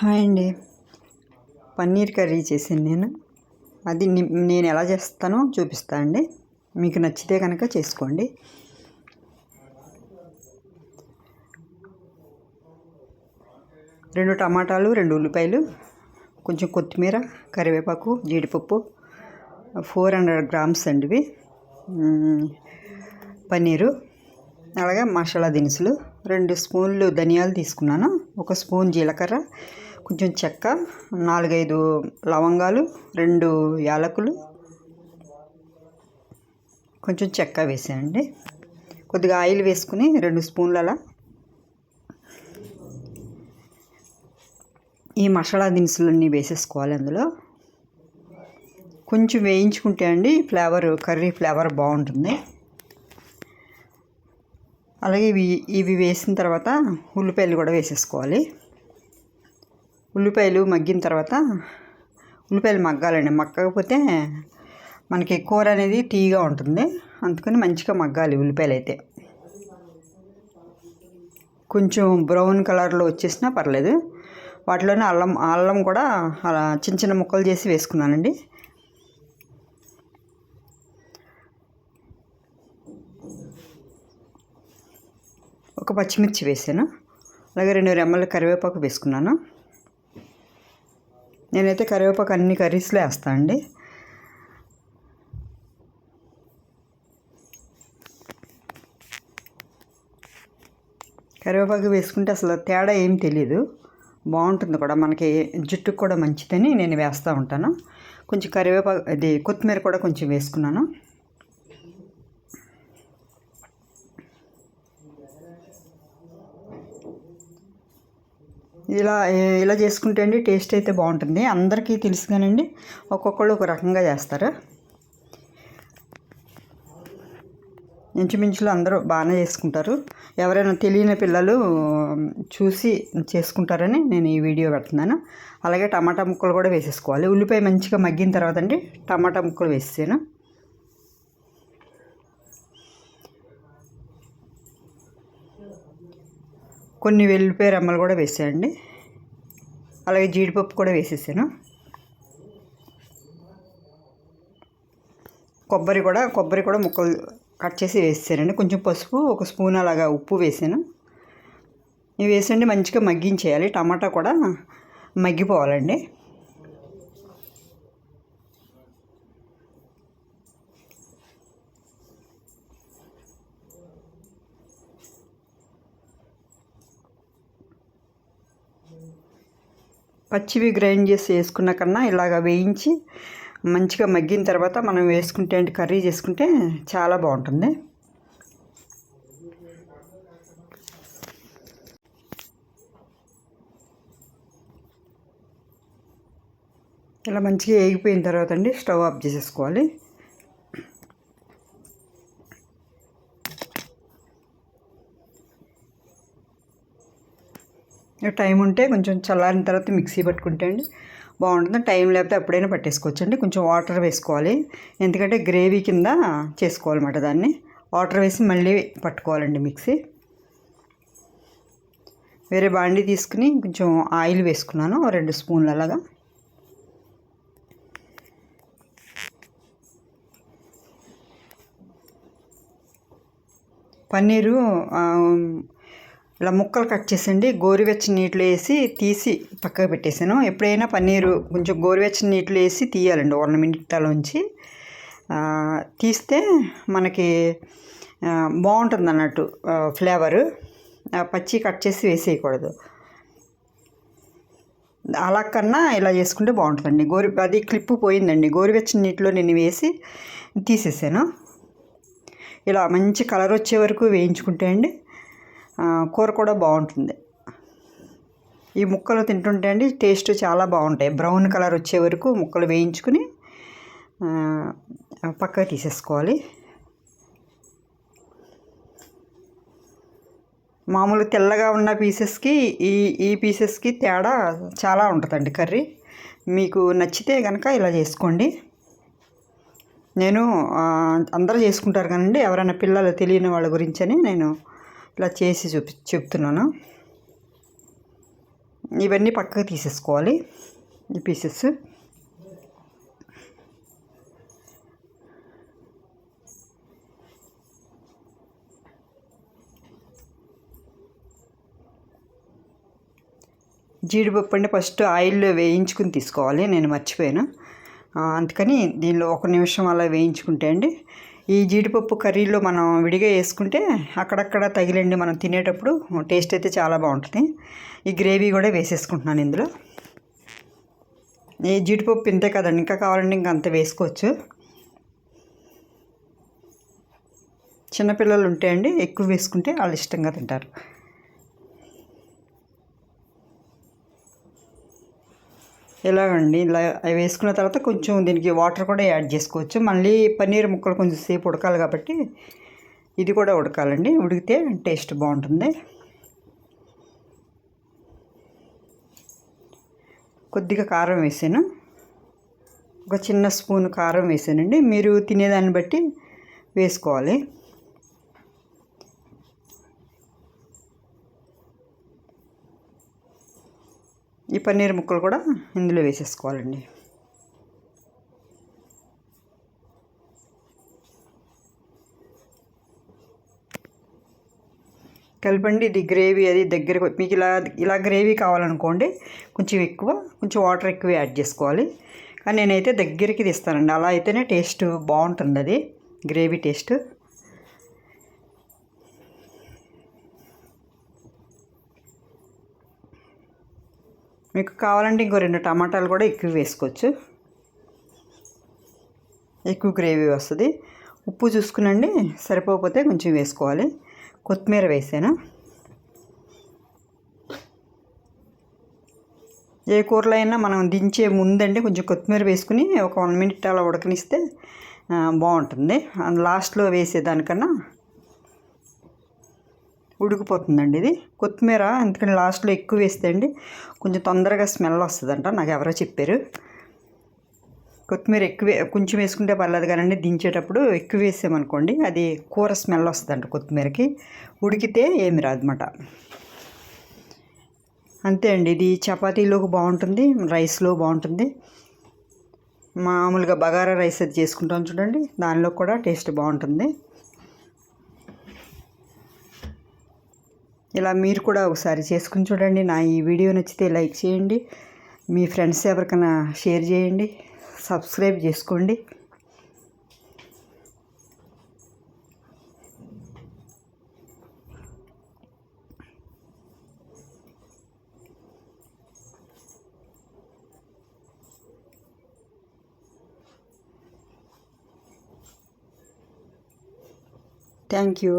Hi అండి. Paneer curry చేశాను నేను. అది నేను ఎలా చేస్తానో చూపిస్తా అండి. మీకు నచ్చితే కనుక చేసుకోండి. రెండు టమాటాలు రెండు ఉల్లిపాయలు కొంచెం కొత్తిమీర కరివేపాకు జీడిపప్పు ఫోర్ హండ్రెడ్ గ్రామ్స్ అండి ఇవి పన్నీరు అలాగే మసాలా దినుసులు రెండు స్పూన్లు ధనియాలు తీసుకున్నాను ఒక స్పూన్ జీలకర్ర కొంచెం చెక్క నాలుగైదు లవంగాలు రెండు యాలకులు. కొంచెం చెక్క వేసానండి కొద్దిగా ఆయిల్ వేసుకుని రెండు స్పూన్లలా ఈ మసాలా దినుసులన్నీ వేసేసుకోవాలి అందులో. కొంచెం వేయించుకుంటే అండి ఫ్లేవర్ కర్రీ ఫ్లేవర్ బాగుంటుంది. అలాగే ఇవి ఇవి వేసిన తర్వాత ఉల్లిపాయలు కూడా వేసేసుకోవాలి. ఉల్లిపాయలు మగ్గిన తర్వాత ఉల్లిపాయలు మగ్గాలండి. మగ్గకపోతే మనకి కూర అనేది టీగా ఉంటుంది. అందుకని మంచిగా మగ్గాలి ఉల్లిపాయలు అయితే కొంచెం బ్రౌన్ కలర్లో వచ్చేసినా పర్లేదు. వాటిలోనే అల్లం అల్లం కూడా అలా చిన్న చిన్న ముక్కలు చేసి వేసుకున్నానండి. ఒక పచ్చిమిర్చి వేసాను. అలాగే రెండు రెమ్మల కరివేపాకు వేసుకున్నాను. నేనైతే కరివేపాకు అన్ని కర్రీస్లో వేస్తాను అండి. కరివేపాకు వేసుకుంటే అసలు తేడా ఏం తెలియదు బాగుంటుంది కూడా. మనకి జుట్టుకు కూడా మంచిదని నేను వేస్తూ ఉంటాను. కొంచెం కరివేపాకు అది కొత్తిమీర కూడా కొంచెం వేసుకున్నాను. ఇలా ఇలా చేసుకుంటే అండి టేస్ట్ అయితే బాగుంటుంది. అందరికీ తెలుసు కానండి ఒక్కొక్కళ్ళు ఒక రకంగా చేస్తారు. ఇంచుమించులు అందరూ బాగానే చేసుకుంటారు. ఎవరైనా తెలియని పిల్లలు చూసి చేసుకుంటారని నేను ఈ వీడియో పెడుతున్నాను. అలాగే టమాటా ముక్కలు కూడా వేసేసుకోవాలి. ఉల్లిపాయ మంచిగా మగ్గిన తర్వాత అండి టమాటా ముక్కలు వేసాను కొన్ని వెల్లిపాయ రెమ్మలు కూడా వేసేయండి. అలాగే జీడిపప్పు కూడా వేసేసాను. కొబ్బరి కూడా కొబ్బరి కూడా ముక్కలు కట్ చేసి వేసానండి కొంచెం పసుపు ఒక స్పూన్ అలాగా ఉప్పు వేసాను. ఇవి వేసండి మంచిగా మగ్గించేయాలి. టమాటా కూడా మగ్గిపోవాలండి. పచ్చివి గ్రైండ్ చేసి వేసుకున్న కన్నా ఇలాగ వేయించి మంచిగా మగ్గిన తర్వాత మనం వేసుకుంటే అంటే కర్రీ చేసుకుంటే చాలా బాగుంటుంది. ఇలా మంచిగా వేగిపోయిన తర్వాత అండి స్టవ్ ఆఫ్ చేసేసుకోవాలి. టైం ఉంటే కొంచెం చల్లారిన తర్వాత మిక్సీ పట్టుకుంటే అండి బాగుంటుంది. టైం లేకపోతే అప్పుడైనా పట్టేసుకోవచ్చు అండి కొంచెం వాటర్ వేసుకోవాలి. ఎందుకంటే గ్రేవీ కింద చేసుకోవాలన్నమాట దాన్ని. వాటర్ వేసి మళ్ళీ పట్టుకోవాలండి మిక్సీ. వేరే బాండీ తీసుకుని కొంచెం ఆయిల్ వేసుకున్నాను. రెండు స్పూన్లు అలాగా. పన్నీరు ఇలా ముక్కలు కట్ చేసండి గోరువెచ్చని నీటిలో వేసి తీసి పక్కకు పెట్టేశాను ఎప్పుడైనా పన్నీరు కొంచెం గోరువెచ్చని నీటిలో వేసి తీయాలండి. వన్ మినిట్లోంచి తీస్తే మనకి బాగుంటుంది అన్నట్టు ఫ్లేవరు. పచ్చి కట్ చేసి వేసేయకూడదు. అలా కన్నా ఇలా చేసుకుంటే బాగుంటుందండి. గోరు అది క్లిప్పు పోయిందండి. గోరువెచ్చని నీటిలో నేను వేసి తీసేసాను. ఇలా మంచి కలర్ వచ్చే వరకు వేయించుకుంటే అండి కూర కూడా బాగుంటుంది. ఈ ముక్కలు తింటుంటే అండి టేస్ట్ చాలా బాగుంటాయి. బ్రౌన్ కలర్ వచ్చే వరకు ముక్కలు వేయించుకుని పక్కకు తీసేసుకోవాలి. మామూలు తెల్లగా ఉన్న పీసెస్కి ఈ ఈ పీసెస్కి తేడా చాలా ఉంటుందండి కర్రీ. మీకు నచ్చితే కనుక ఇలా చేసుకోండి. నేను అందరూ చేసుకుంటారు కానండి ఎవరైనా పిల్లలు తెలియని వాళ్ళ గురించి అని నేను ఇట్లా చేసి చూపి చెప్తున్నాను. ఇవన్నీ పక్కకు తీసేసుకోవాలి ఈ పీసెస్ జీడిపప్పు అంటే ఫస్ట్ ఆయిల్లో వేయించుకుని తీసుకోవాలి నేను మర్చిపోయాను. అందుకని దీనిలో ఒక నిమిషం అలా వేయించుకుంటే అండి ఈ జీడిపప్పు కర్రీలో మనం విడిగా వేసుకుంటే అక్కడక్కడ తగిలండి మనం తినేటప్పుడు టేస్ట్ అయితే చాలా బాగుంటుంది. ఈ గ్రేవీ కూడా వేసేసుకుంటున్నాను ఇందులో. ఈ జీడిపప్పు ఇంతే కదండి ఇంకా కావాలంటే ఇంకా అంత వేసుకోవచ్చు. చిన్నపిల్లలు ఉంటే అండి ఎక్కువ వేసుకుంటే వాళ్ళు ఇష్టంగా తింటారు. ఇలాగండి ఇలా అవి వేసుకున్న తర్వాత కొంచెం దీనికి వాటర్ కూడా యాడ్ చేసుకోవచ్చు. మళ్ళీ పన్నీర్ ముక్కలు కొంచెం సేపు ఉడకాలి కాబట్టి ఇది కూడా ఉడకాలండి. ఉడికితే టేస్ట్ బాగుంటుంది. కొద్దిగా కారం వేసాను. ఒక చిన్న స్పూన్ కారం వేసానండి. మీరు తినేదాన్ని బట్టి వేసుకోవాలి. ఈ పన్నీర్ ముక్కలు కూడా ఇందులో వేసేసుకోవాలండి. కలపండి ఇది గ్రేవీ అది దగ్గరకు మీకు ఇలా ఇలా గ్రేవీ కావాలనుకోండి కొంచెం ఎక్కువ కొంచెం వాటర్ ఎక్కువ యాడ్ చేసుకోవాలి. కానీ నేనైతే దగ్గరికి తీస్తానండి. అలా అయితేనే టేస్ట్ బాగుంటుంది అది గ్రేవీ టేస్ట్. మీకు కావాలంటే ఇంకో రెండు టమాటాలు కూడా ఎక్కువ వేసుకోవచ్చు. ఎక్కువ గ్రేవీ వస్తుంది. ఉప్పు చూసుకునండి సరిపోకపోతే కొంచెం వేసుకోవాలి. కొత్తిమీర వేసాను. ఏ కూరలో అయినా మనం దించే ముందండి కొంచెం కొత్తిమీర వేసుకుని ఒక వన్ మినిట్ అలా ఉడకనిస్తే బాగుంటుంది. లాస్ట్లో వేసేదానికన్నా ఉడికిపోతుందండి ఇది. కొత్తిమీర ఎందుకంటే లాస్ట్లో ఎక్కువ వేస్తే అండి కొంచెం తొందరగా స్మెల్ వస్తుందంట నాకు ఎవరో చెప్పారు. కొత్తిమీర ఎక్కువ కొంచెం వేసుకుంటే పర్లేదు కానండి దించేటప్పుడు ఎక్కువ వేసామనుకోండి అది కూర స్మెల్ వస్తుందంట కొత్తిమీరకి. ఉడికితే ఏమి రాదన్నమాట. అంతే అండి ఇది చపాతీలోకి బాగుంటుంది రైస్లో బాగుంటుంది. మామూలుగా బగారా రైస్ అది చేసుకుంటాం చూడండి దానిలో కూడా టేస్ట్ బాగుంటుంది. ఇలా మీరు కూడా ఒకసారి చేసుకుని చూడండి. నా ఈ వీడియో నచ్చితే లైక్ చేయండి. మీ ఫ్రెండ్స్ ఎవరికైనా షేర్ చేయండి. సబ్స్క్రైబ్ చేసుకోండి. Thank you.